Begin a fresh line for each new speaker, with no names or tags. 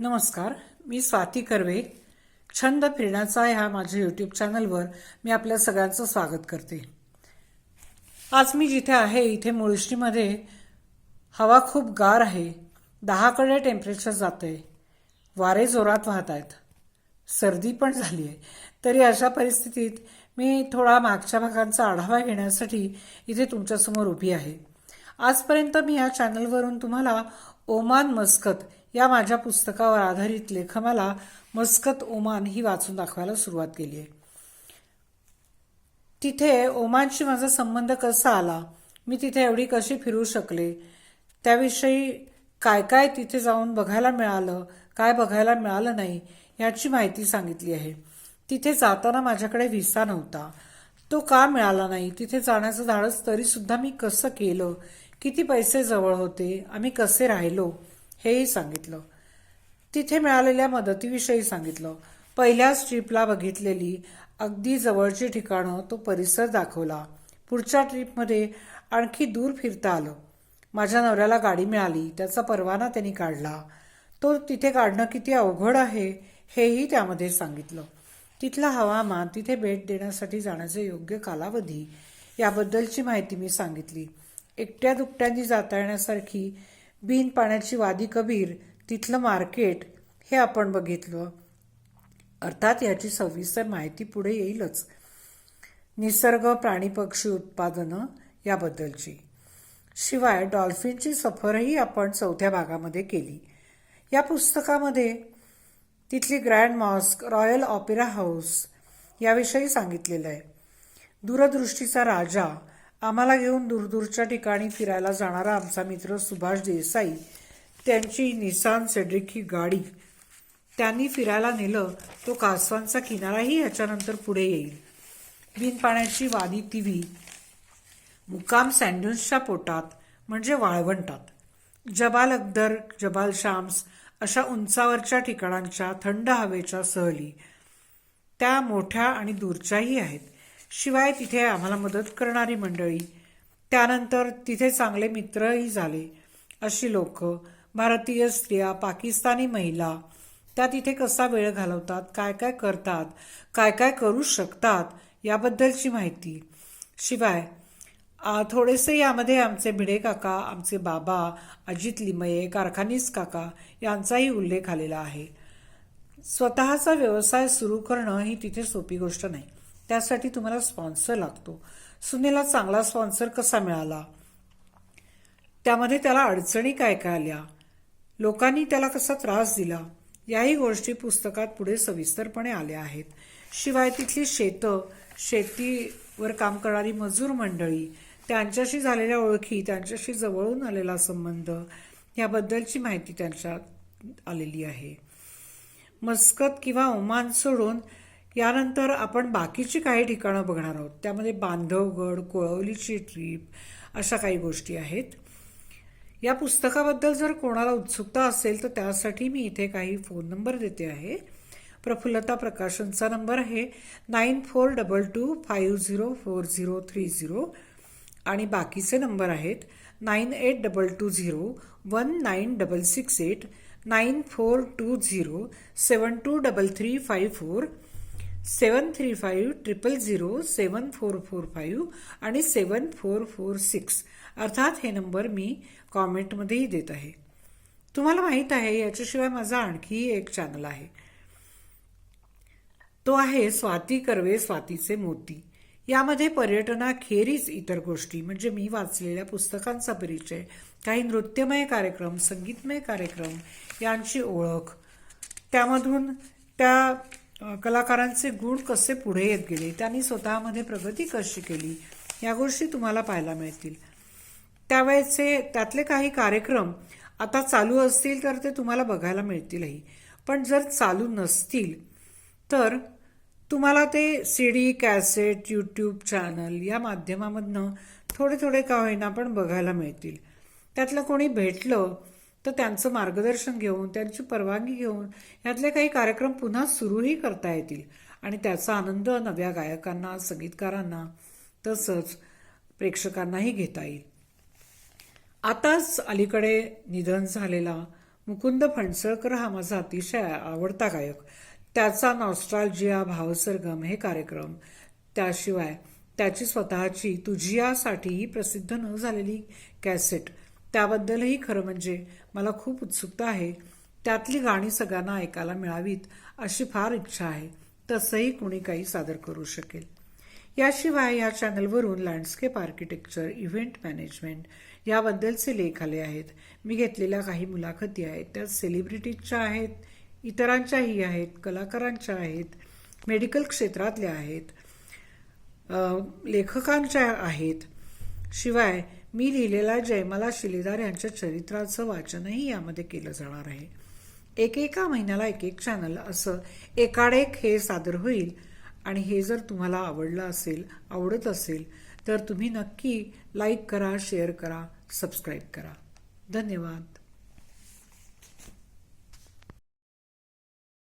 नमस्कार मी स्वाती कर्वे. छंद फिरण्याचा ह्या माझ्या यूट्यूब चॅनलवर मी आपल्या सगळ्यांचं स्वागत करते. आज मी जिथे आहे इथे मुळशीमध्ये हवा खूप गार आहे. दहाकडे टेम्परेचर जात आहे वारे जोरात वाहत आहेत. सर्दी पण झाली आहे. तरी अशा परिस्थितीत मी थोडा मागच्या भागांचा आढावा घेण्यासाठी इथे तुमच्यासमोर उभी आहे. आजपर्यंत मी या चॅनलवरून तुम्हाला ओमान मस्कत या माझ्या पुस्तकावर आधारित लेखमाला मस्कत ओमान ही वाचून दाखवायला सुरुवात केली आहे. तिथे ओमानशी माझा संबंध कसा आला? मी तिथे एवढी कशी फिरू शकले? त्याविषयी काय काय तिथे जाऊन बघायला मिळालं काय बघायला मिळालं नाही याची माहिती सांगितली आहे. तिथे जाताना माझ्याकडे व्हिसा नव्हता. तो का मिळाला नाही? तिथे जाण्याचं धाडस तरीसुद्धा मी कसं केलं? किती पैसे जवळ होते आम्ही कसे राहिलो हेही सांगितलं. तिथे मिळालेल्या मदतीविषयी सांगितलं. पहिल्याच ट्रिपला बघितलेली अगदी जवळची ठिकाणं तो परिसर दाखवला. पुढच्या ट्रिपमध्ये आणखी दूर फिरता आलं. माझ्या नवऱ्याला गाडी मिळाली त्याचा परवाना त्यांनी काढला. तो तिथे काढणं किती अवघड आहे हेही त्यामध्ये सांगितलं. तिथलं हवामान तिथे भेट देण्यासाठी जाण्याचे योग्य कालावधी याबद्दलची माहिती मी सांगितली. एकट्या दुकट्यांनी जाता येण्यासारखी बिन पाण्याची वादी कबीर तिथलं मार्केट हे आपण बघितलं. अर्थात याची सविस्तर माहिती पुढे येईलच. निसर्ग प्राणी पक्षी उत्पादनं याबद्दलची. शिवाय डॉल्फिनची सफरही आपण चौथ्या भागामध्ये केली. या पुस्तकामध्ये तिथली grand mosque royal opera house याविषयी सांगितलेलं आहे. दूरदृष्टीचा राजा आम्हाला घेऊन दूरदूरच्या ठिकाणी फिरायला जाणारा आमचा मित्र सुभाष देसाई त्यांची निसान सेड्रिक ही गाडी. त्यांनी फिरायला नेलं तो कासवांचा किनाराही याच्यानंतर पुढे येईल. बिनपाण्याची वादी तिवी मुकाम सँड्युन्सच्या पोटात म्हणजे वाळवंटात. जबाल अकदर जबाल शाम्स अशा उंचावरच्या ठिकाणांच्या थंड हवेच्या सहली. त्या मोठ्या आणि दूरच्याही आहेत. शिवाय तिथे आम्हाला मदत करणारी मंडळी. त्यानंतर तिथे चांगले मित्रही झाले. अशी लोक भारतीय स्त्रिया पाकिस्तानी महिला त्या तिथे कसा वेळ घालवतात काय काय करतात काय काय करू शकतात याबद्दलची माहिती. शिवाय थोडेसे यामध्ये आमचे भिडे काका आमचे बाबा अजित लिमये कारखानीस काका यांचाही उल्लेख आलेला आहे. स्वतःचा व्यवसाय सुरू करणं ही तिथे सोपी गोष्ट नाही. त्यासाठी तुम्हाला स्पॉन्सर लागतो. सुनेला चांगला स्पॉन्सर कसा मिळाला? त्यामध्ये त्याला अडचणी काय काय आल्या? लोकांनी त्याला कसा त्रास दिला? याही गोष्टी पुस्तकात पुढे सविस्तरपणे आल्या आहेत. शिवाय तिथली शेतं शेतीवर काम करणारी मजूर मंडळी त्यांच्याशी झालेल्या ओळखी त्यांच्याशी जवळून आलेला संबंध याबद्दलची माहिती त्यांच्यात आलेली आहे. मस्कत किंवा ओमान सोडून यानंतर आपण बाकीची काही ठिकाणं बघणार आहोत. त्यामध्ये बांधवगड कोळवलीची ट्रीप अशा काही गोष्टी आहेत. या पुस्तकाबद्दल जर कोणाला उत्सुकता असेल तर त्यासाठी मी इथे काही फोन नंबर देते आहे. प्रफुल्लता प्रकाशनचा नंबर आहे nine four double two five zero four zero three zero आणि बाकीचे नंबर आहेत nine eight double two zero one nine double six eight nine four two zero seven two double three five four seven three five triple zero seven four four five आणि seven four four six अर्थात हे number मी कॉमेंटमध्येही देत आहे. तुम्हाला माहीत आहे याच्याशिवाय माझा आणखी एक चॅनल आहे. तो आहे स्वाती कर्वे स्वातीचे मोती. यामध्ये पर्यटनाखेरीज इतर गोष्टी म्हणजे मी वाचलेल्या पुस्तकांचा परिचय काही नृत्यमय कार्यक्रम संगीतमय कार्यक्रम यांची ओळख. त्यामधून त्या कलाकारांचे गुण कसे पुढे येत गेले त्यांनी स्वतःमध्ये प्रगती कशी केली या गोष्टी तुम्हाला पाहायला मिळतील. त्यावेळेचे त्यातले काही कार्यक्रम आता चालू असतील तर ते तुम्हाला बघायला मिळतीलही. पण जर चालू नसतील तर तुम्हाला ते C D cassette YouTube channel या माध्यमामधनं थोडे थोडे का होईना पण बघायला मिळतील. त्यातलं कोणी भेटलं तर त्यांचं मार्गदर्शन घेऊन त्यांची परवानगी घेऊन यातले काही कार्यक्रम पुन्हा सुरूही करता येतील. आणि त्याचा आनंद नव्या गायकांना संगीतकारांना तसंच प्रेक्षकांनाही घेता येईल. आताच अलीकडे निधन झालेला मुकुंद फणसळकर हा माझा अतिशय आवडता गायक. त्याचा नॉस्ट्रालजिया भावसरगम हे कार्यक्रम त्याशिवाय त्याची स्वतःची तुझियासाठीही प्रसिद्ध न झालेली कॅसेट त्याबद्दलही खरं म्हणजे मला खूप उत्सुकता आहे. त्यातली गाणी सगळ्यांना ऐकायला मिळावीत अशी फार इच्छा आहे. तसंही कुणी काही सादर करू शकेल. याशिवाय या चॅनलवरून लँडस्केप आर्किटेक्चर इव्हेंट मॅनेजमेंट याबद्दलचे लेख आले आहेत. मी घेतलेल्या काही मुलाखती आहेत. त्या सेलिब्रिटीजच्या आहेत इतरांच्याही आहेत कलाकारांच्या आहेत मेडिकल क्षेत्रातल्या आहेत लेखकांच्या आहेत. शिवाय मी लिहिलेल्या जयमाला शिलेदार यांच्या चरित्राचं वाचनही यामध्ये केलं जाणार आहे. एकेका महिन्याला एक एक चॅनल असं एकाडेक हे सादर होईल. आणि हे जर तुम्हाला आवडलं असेल आवडत असेल तर तुम्ही नक्की लाईक करा शेअर करा सबस्क्राईब करा. धन्यवाद.